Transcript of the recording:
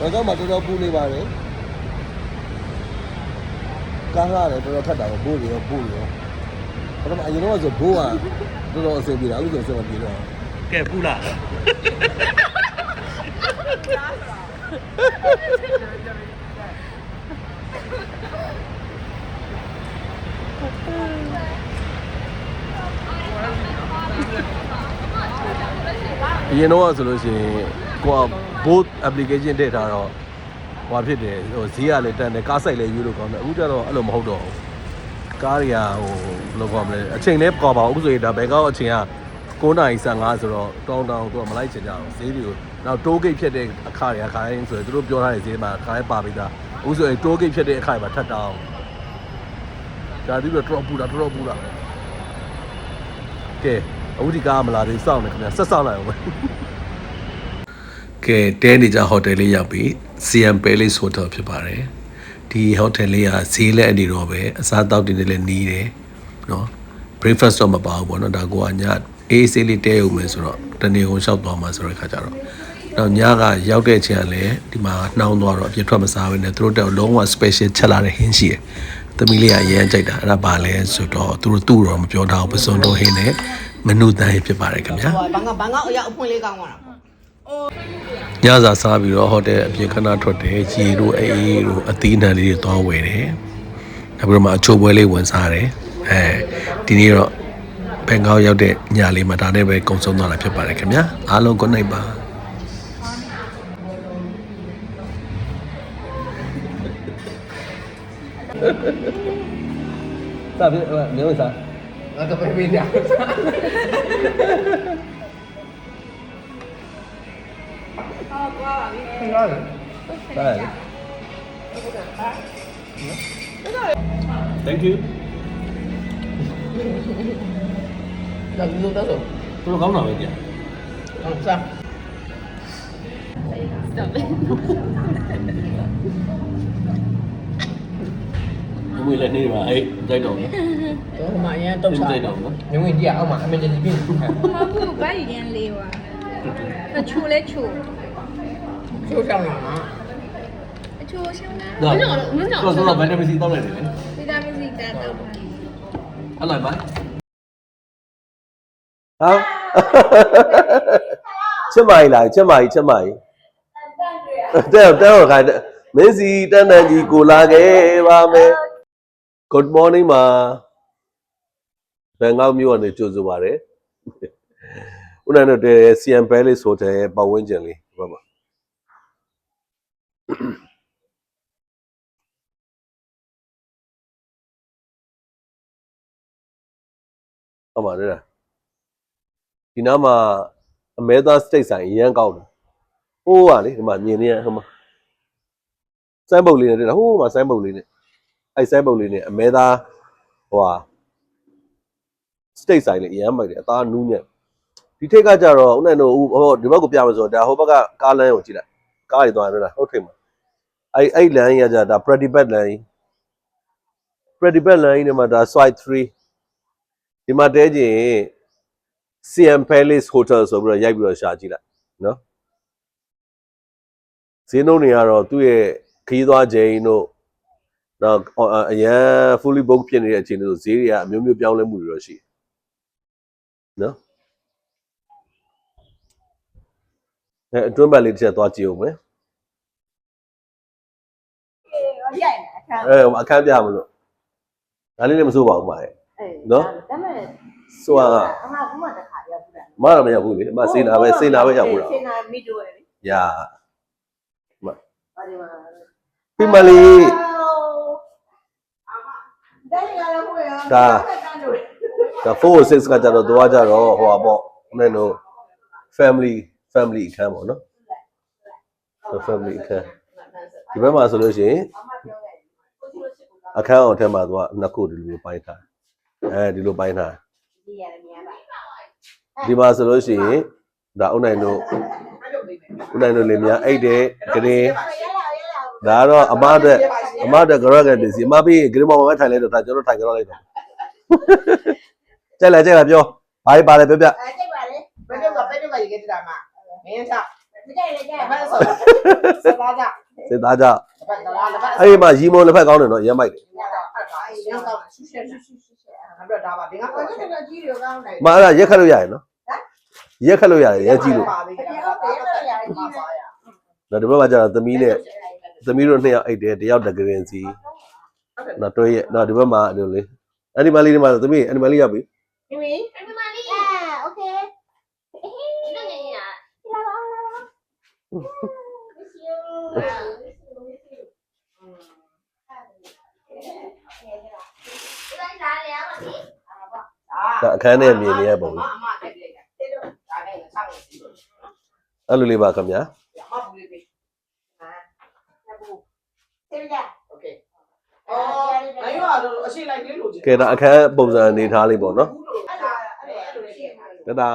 ဘန်ကောက်မှာတော်တော်ပူနေပါတယ်ကားကားလည်းတော်တော်ခက်တာပဲဘိုးတွေရောဘိုးတွေရောပထမအရင်တော့ဆိုဘိုးကတော်တော်အဆင်ပြေတာအခုဆိုအဆင်မပြေတော့ကဲပူလာအရင်တော့ဆိုလို့ရှိရင်ကိုက both application ထည့်ထားတော့ဟိုဖြစ်တယ်ဟိုဈေးကလည်းတန်တယ်ကားဆိုင်လည်းယူလို့ကောင်းတယ်အခုကျတော့အဲ့လိုမဟုတ်တော့ဘူးကားတွေကဟိုဘယ်လိုခေါ်မလဲအချိန်လည်းကောပါဘူးဆိုရင်ဒါဘယ်ကောက်အချိန်က9:55ဆိုတော့တောင်းတောင်းသူကမလိုက်ချင်ကြအောင်ဈေးတွေကိုနောက် toll gate ဖြစ်တဲ့အခါတွေကခါတိုင်းဆိုရင်သူတို့ပြောထားတဲ့ဈေးမှာခါတိုင်းပါပြီးသားအခုဆိုရင် toll gate ဖြစ်တဲ့အခါတွေမှာထပ်တောင်းဒါပြီးတော့တော်ပူတာတော်ပူတာကဲအခုဒီကားမလာသေးစောင့်နေခင်ဗျဆက်စောင့်လိုက်အောင်ပဲ ကဲတဲနေကြဟိုတယ်လေးရောက်ပြီ CM Palace Hotel ဖြစ်ပါတယ်ဒီဟိုတယ်လေးကဈေးလက်အနေတော့ပဲအစားအသောက်တွေနဲ့လည်းနီးတယ်နော် breakfast တော့မပါဘူးပေါ့နော်ဒါကိုကညအေးဆေးလေးတဲရုံပဲဆိုတော့တနေကုန်လျှောက်သွားမှာဆိုတဲ့ခါကျတော့တော့ညကရောက်တဲ့အချိန်ကလည်းဒီမှာနှောင်းသွားတော့အပြစ်ထွက်မစားဘဲနဲ့သူတို့တက်လုံးဝ special ချက်လာတဲ့ဟင်းရှိတယ်။သမီးလေးကအရန်ကြိုက်တာအဲ့ဒါပါလဲဆိုတော့သူတို့သူ့တော့မပြောတော့ပစုံတော့ဟင်းနဲ့မနုတန်ဖြစ်ပါတယ်ခင်ဗျာ။ဘာကဘာကအရာအဖွင့်လေးကောင်းသွားတာပေါ့။ ညစာစားပြီးတော့ဟိုတယ်အပြင်ခဏထွက်တယ်ရေတို့အေးအေးတို့အသီးနှံလေးတွေသွားဝယ်တယ်နောက်ပြီးတော့မှအချိုးပွဲလေးဝင်စားတယ်အဲဒီနေ့တော့ဘန်ကောက်ရောက်တဲ့ညလေးမှာဒါနဲ့ပဲကုံဆုံးသွားတာဖြစ်ပါတယ်ခင်ဗျာအားလုံး good night ပါစားပြီမျိုးစားအဲ့တော့ပြေးကြစားရ Thank you ဒါဘူးလို့တော့သူတို့ကောင်းတာပဲကြာဟုတ်စားအမွေလည်းနေပါအေးကြိုက်တော့နော်တော့ဟိုမှာအရင်တော့စားကြိုက်တော့နော်ညဝင်ကြည့်အောင်မှာ emergency ပြင်မဟုတ်ဘာရင်းလေးဝါအ ချိုလဲချိုချိုးချောင်းလာမှာအချိုရှင်းတာတော့တော့ဆိုတော့ဗီတာမင်စီတောင်းလိုက်တယ်လေဗီတာမင်စီတာတော့အလိုက်ပါဟာချစ်မကြီးလာချစ်မကြီးချစ်မကြီးတဲ့တဲ့တော့ခိုင်းမင်းစီတန်းတန်းကြီးကိုလာခဲ့ပါမယ် Good morning မှာဘန်ကောက်မြို့ကနေကြိုဆိုပါရစေဦးနိုင်တို့တဲ့ CM Palace Hotel ရဲ့ပတ်ဝန်းကျင်လေးဒီဘက်မှာ ဟုတ်ပါတယ်ဒီနားမှာအမဲသားစတိတ်ဆိုင်အရန်ကောက်တယ်ဟိုးပါလေဒီမှာမြင်နေရဟိုမှာစိုင်းပုတ်လေးနဲ့တွေ့တာဟိုးမှာစိုင်းပုတ်လေးနဲ့အဲ့စိုင်းပုတ်လေးနဲ့အမဲသားဟိုဟာစတိတ်ဆိုင်လေးအရန်မိုက်တယ်အသားနူးညံ့ဒီထိတ်ကကြတော့ဦးနိုင်တို့ဟိုဒီဘက်ကိုပြမယ်ဆိုတော့ဒါဟိုဘက်ကကားလမ်းကိုကြည့်လိုက်ကားတွေသွားတယ်လားဟုတ်ထိတ်မှာ အဲ့အဲ့လမ်းကြီးကကြဒါ Predibet လမ်းကြီး Predibet လမ်းကြီးနဲ့မှာဒါ swipe 3ဒီမှာတဲကျင် CM Palace Hotel ဆိုပြီးတော့ရိုက်ပြီးတော့ရှာကြည့်လိုက်နော်ဈေးနှုန်းတွေကတော့သူ့ရဲ့ခရီးသွားချိန်တို့တော့အရန် fully book ဖြစ်နေတဲ့အချိန်တွေဆိုဈေးတွေကအမျိုးမျိုးပြောင်းလဲမှုတွေတော့ရှိတယ်နော်အဲအတွင်းဘက်လေးတစ်ချက်သွားကြည့်အောင်မယ် အဲအခန်းပြမလို့ဒါလေးလည်းမစိုးပါဘူးပါရဲ့နော်ဒါပေမဲ့ဆိုတော့အမကမှတခါရောက်ဘူးလားမရမရောက်ဘူးလေအမစေနာပဲစေနာပဲရောက်ဘူးလားစေနာမီတိုရယ်လေညာဘာဒီမှာပြမလေးဒါရရလို့ဟိုရဒါဒါ4 6ကကြတော့သွားကြတော့ဟိုပါပေါ့နည်းတော့ family family အခန်းပေါ့နော်ဒါ family အခန်းဒီဘက်မှာဆိုလို့ရှိရင် အခန်းအောင်ထဲမှာသွားနှစ်ခုဒီလိုပိုင်းထားအဲဒီလိုပိုင်းထားဒီရတယ်မြန်ပါဒီမှာဆိုလို့ရှိရင်ဒါအုံနိုင်တို့အုံနိုင်တို့လေများအိတ်တဲ့ဂရင်းရရရရဒါကတော့အမအတွက်အမအတွက် garage ကပစ္စည်းအမပြီးရင်ဂရင်းမောင်မထိုင်လိုက်တော့ဒါကျွန်တော်ထိုင်ကြတော့လိုက်တော့ကြက်လာကြက်လာပြောဘာပါလဲပြောပြအဲကြိတ်ပါလေဘယ်တော့ကဘယ်တော့ကရေကြတာမှာမင်းစားကြိုက်လေကြိုက်ဘက်ဆောစပါးကြစစ်သားကြဘက်တလားဘက် အဲ့ဒီမှာရီမွန်လက်ဖက်ကောင်းတယ်နော်ရမ်းမိုက်တယ် ညတော့အဲ့ဒါရမ်းတော့ဆူရှက်ဆူရှက်အဲ့ဒါဒါပါဒီက ဘာလို့လဲကြီးရောကောင်းတယ် မအဲ့ဒါရက်ခတ်လို့ရတယ်နော်ရက်ခတ်လို့ရတယ်ရက်ကြည့်လို့ ပါသေးတယ်ဒါပါပါရ နော်ဒီဘက်မှာကျတော့သမီးနဲ့သမီးတို့နှစ်ယောက်အိတ်တယ်တယောက်တကရင်စီနော်တွဲရက်နော်ဒီဘက်မှာအဲ့လိုလေအနီမလေးဒီမှာသမီးအနီမလေးရောက်ပြီ မိမိ အာโอเค ဒါအခန်းထဲမြင်နေရပုံ အမအမတက်လိုက်တယ် ဒါအခန်းထဲမြင်နေရပုံလေးအဲ့လိုလေးပါခင်ဗျာကဲဒါအခန်းပုံစံအနေထားလေးပေါ့နော်တဒါ